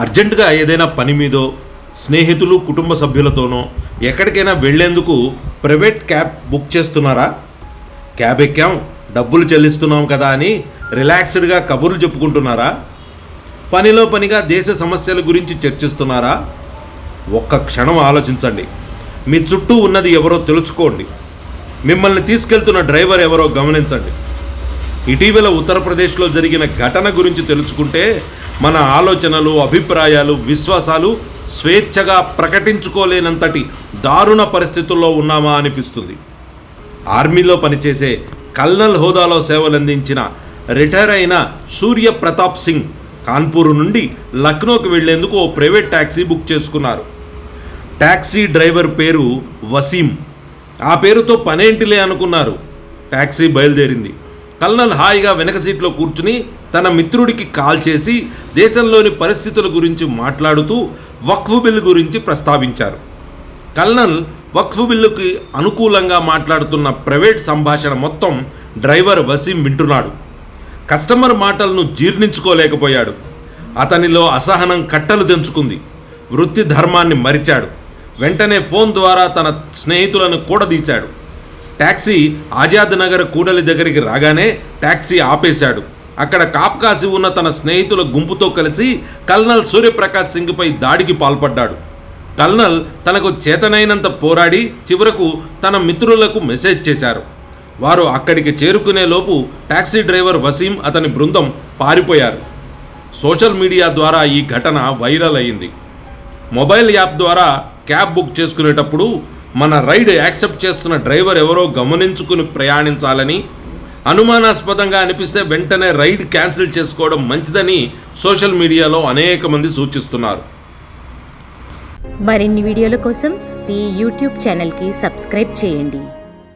అర్జెంటుగా ఏదైనా పని మీదో స్నేహితులు కుటుంబ సభ్యులతోనో ఎక్కడికైనా వెళ్ళేందుకు ప్రైవేట్ క్యాబ్ బుక్ చేస్తున్నారా? క్యాబ్ ఎక్కాం డబ్బులు చెల్లిస్తున్నాం కదా అని రిలాక్స్డ్గా కబుర్లు చెప్పుకుంటున్నారా? పనిలో పనిగా దేశ సమస్యల గురించి చర్చిస్తున్నారా? ఒక్క క్షణం ఆలోచించండి. మీ చుట్టూ ఉన్నది ఎవరో తెలుసుకోండి. మిమ్మల్ని తీసుకెళ్తున్న డ్రైవర్ ఎవరో గమనించండి. ఇటీవల ఉత్తరప్రదేశ్లో జరిగిన ఘటన గురించి తెలుసుకుంటే మన ఆలోచనలు అభిప్రాయాలు విశ్వాసాలు స్వేచ్ఛగా ప్రకటించుకోలేనంతటి దారుణ పరిస్థితుల్లో ఉన్నామా అనిపిస్తుంది. ఆర్మీలో పనిచేసే కల్నల్ హోదాలో సేవలందించిన రిటైర్ అయిన సూర్య ప్రతాప్ సింగ్ కాన్పూర్ నుండి లక్నోకి వెళ్ళేందుకు ఓ ప్రైవేట్ ట్యాక్సీ బుక్ చేసుకున్నారు. ట్యాక్సీ డ్రైవర్ పేరు వసీం. ఆ పేరుతో పనేంటిలే అనుకున్నారు. ట్యాక్సీ బయలుదేరింది. కల్నల్ హాయిగా వెనక సీట్లో కూర్చుని తన మిత్రుడికి కాల్ చేసి దేశంలోని పరిస్థితుల గురించి మాట్లాడుతూ వక్ఫ్ బిల్లు గురించి ప్రస్తావించారు. కల్నల్ వక్ఫ్ బిల్లుకి అనుకూలంగా మాట్లాడుతున్న ప్రైవేట్ సంభాషణ మొత్తం డ్రైవర్ వసీం వింటున్నాడు కస్టమర్ మాటలను జీర్ణించుకోలేకపోయాడు. అతనిలో అసహనం కట్టలు తెంచుకుంది. వృత్తి ధర్మాన్ని మరిచాడు. వెంటనే ఫోన్ ద్వారా తన స్నేహితులను కూడదీశాడు. ట్యాక్సీ ఆజాద్ నగర్ కూడలి దగ్గరికి రాగానే ట్యాక్సీ ఆపేశాడు. అక్కడ కాప్ కాసి ఉన్న తన స్నేహితుల గుంపుతో కలిసి కల్నల్ సూర్యప్రకాష్ సింగ్పై దాడికి పాల్పడ్డాడు. కల్నల్ తనకు చేతనైనంత పోరాడి చివరకు తన మిత్రులకు మెసేజ్ చేశారు. వారు అక్కడికి చేరుకునే లోపు టాక్సీ డ్రైవర్ వసీం అతని బృందం పారిపోయారు. సోషల్ మీడియా ద్వారా ఈ ఘటన వైరల్ అయింది. మొబైల్ యాప్ ద్వారా క్యాబ్ బుక్ చేసుకునేటప్పుడు మన రైడ్ యాక్సెప్ట్ చేస్తున్న డ్రైవర్ ఎవరో గమనించుకుని ప్రయాణించాలని అనుమానాస్పదంగా అనిపిస్తే వెంటనే రైడ్ క్యాన్సిల్ చేసుకోవడం మంచిదని సోషల్ మీడియాలో అనేక మంది సూచిస్తున్నారు. మరిన్ని వీడియోల కోసం ఈ యూట్యూబ్ ఛానల్కి సబ్స్క్రైబ్ చేయండి.